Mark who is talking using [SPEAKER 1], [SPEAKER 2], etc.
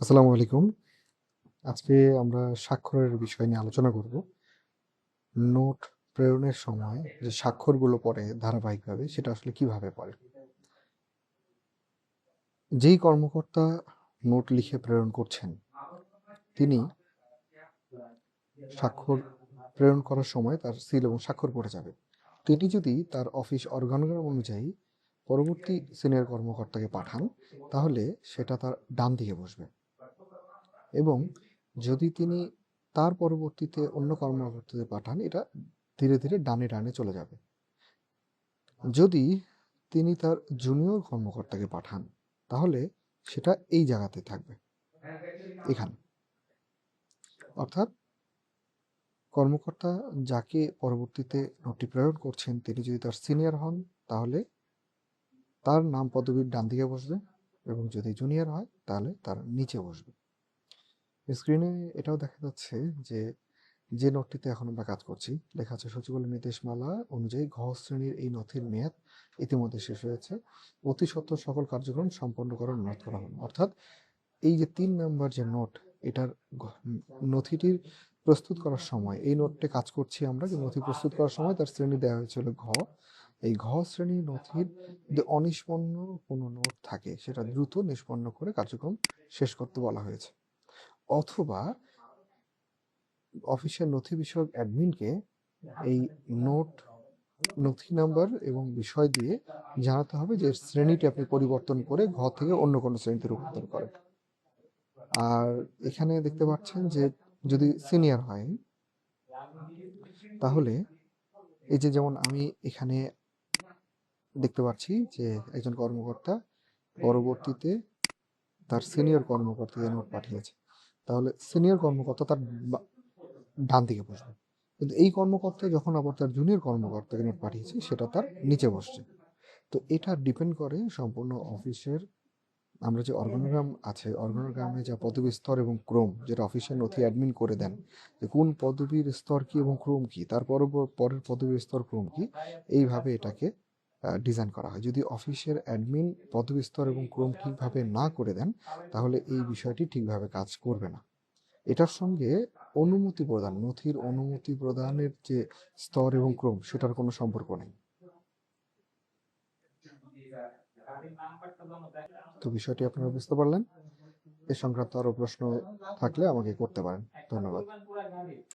[SPEAKER 1] আসসালামু আলাইকুম। আজকে আমরা স্বাক্ষরের বিষয় নিয়ে আলোচনা করব। নোট প্রেরণের সময় যে স্বাক্ষরগুলো পড়ে ধারাবাহিকভাবে, সেটা আসলে কীভাবে পড়ে? যেই কর্মকর্তা নোট লিখে প্রেরণ করছেন, তিনি স্বাক্ষর প্রেরণ করার সময় তার সিল এবং স্বাক্ষর পড়ে যাবে। তিনি যদি তার অফিস অর্গানোগ্রাম অনুযায়ী পরবর্তী সিনিয়র কর্মকর্তাকে পাঠান, তাহলে সেটা তার ডান দিকে বসবে। এবং যদি তিনি তার পরবর্তীতে অন্য কর্মকর্তাদের পাঠান, এটা ধীরে ধীরে ডানে ডানে চলে যাবে। যদি তিনি তার জুনিয়র কর্মকর্তাকে পাঠান, তাহলে সেটা এই জায়গাতে থাকবে। এখানে। অর্থাৎ কর্মকর্তা যাকে পরবর্তীতে নোটটি প্রেরণ করছেন, তিনি যদি তার সিনিয়র হন, তাহলে তার নাম পদবীর ডান দিকে বসবে এবং যদি জুনিয়র হয়, তাহলে তার নিচে বসবে। স্ক্রিনে এটাও দেখা যাচ্ছে যে যে নোটটিতে এখন আমরা কাজ করছি, লেখা আছে সচিবালয় নির্দেশমালা অনুযায়ী ঘ শ্রেণির এই নথির মেয়াদ ইতিমধ্যে শেষ হয়েছে। অতি সত্বর সকল কার্যক্রম সম্পন্ন করার অনুরোধ করা হলো। অর্থাৎ এই যে তিন নাম্বার যে নোট, এটার নথিটির প্রস্তুত করার সময়, এই নোটটি কাজ করছি আমরা যে নথি প্রস্তুত করার সময় তার শ্রেণি দেওয়া হয়েছিল ঘ এই ঘ শ্রেণির নথির যদি অনিষ্পন্ন কোনো নোট থাকে, সেটা দ্রুত নিষ্পন্ন করে কার্যক্রম শেষ করতে বলা হয়েছে। অথবা অফিসের নথি বিষয়ক অ্যাডমিনকে এই নোট, নথি নাম্বার এবং বিষয় দিয়ে জানাতে হবে যে শ্রেণীটি আপনি পরিবর্তন করে ঘ থেকে অন্য কোনো শ্রেণীতে রূপান্তর করেন। আর এখানে দেখতে পাচ্ছেন যে যদি সিনিয়র হয়, তাহলে এই যে যেমন আমি এখানে দেখতে পাচ্ছি যে একজন কর্মকর্তা পরবর্তীতে তার সিনিয়র কর্মকর্তাকে নোট পাঠিয়েছে। তাহলে সিনিয়র কর্মকর্তা তার ডান দিকে বসবে। কিন্তু এই কর্মকর্তা যখন আবার তার জুনিয়র কর্মকর্তাকে নোট পাঠিয়েছে, সেটা তার নিচে বসছে। তো এটা ডিপেন্ড করে সম্পূর্ণ অফিসের, আমরা যে অর্গানোগ্রাম আছে, অর্গানোগ্রামে যা পদবী স্তর এবং ক্রম, যেটা অফিসের নথি অ্যাডমিন করে দেন, যে কোন পদবীর স্তর কি এবং ক্রম কি, তার পরব- পরের পদবীর স্তর ক্রম কি, এইভাবে এটাকে ডিজাইন করা হয়। যদি অফিসের অ্যাডমিন পদবী স্তর এবং ক্রম ঠিকভাবে না করে দেন, তাহলে এই বিষয়টি ঠিকভাবে কাজ করবে না। এটার সঙ্গে অনুমতি প্রদান, নথির অনুমতি প্রদানের যে স্তর এবং ক্রম, সেটার কোনো সম্পর্ক নেই। তো বিষয়টি আপনারা বুঝতে পারলেন। এ সংক্রান্ত আরও প্রশ্ন থাকলে আমাকে করতে পারেন। ধন্যবাদ।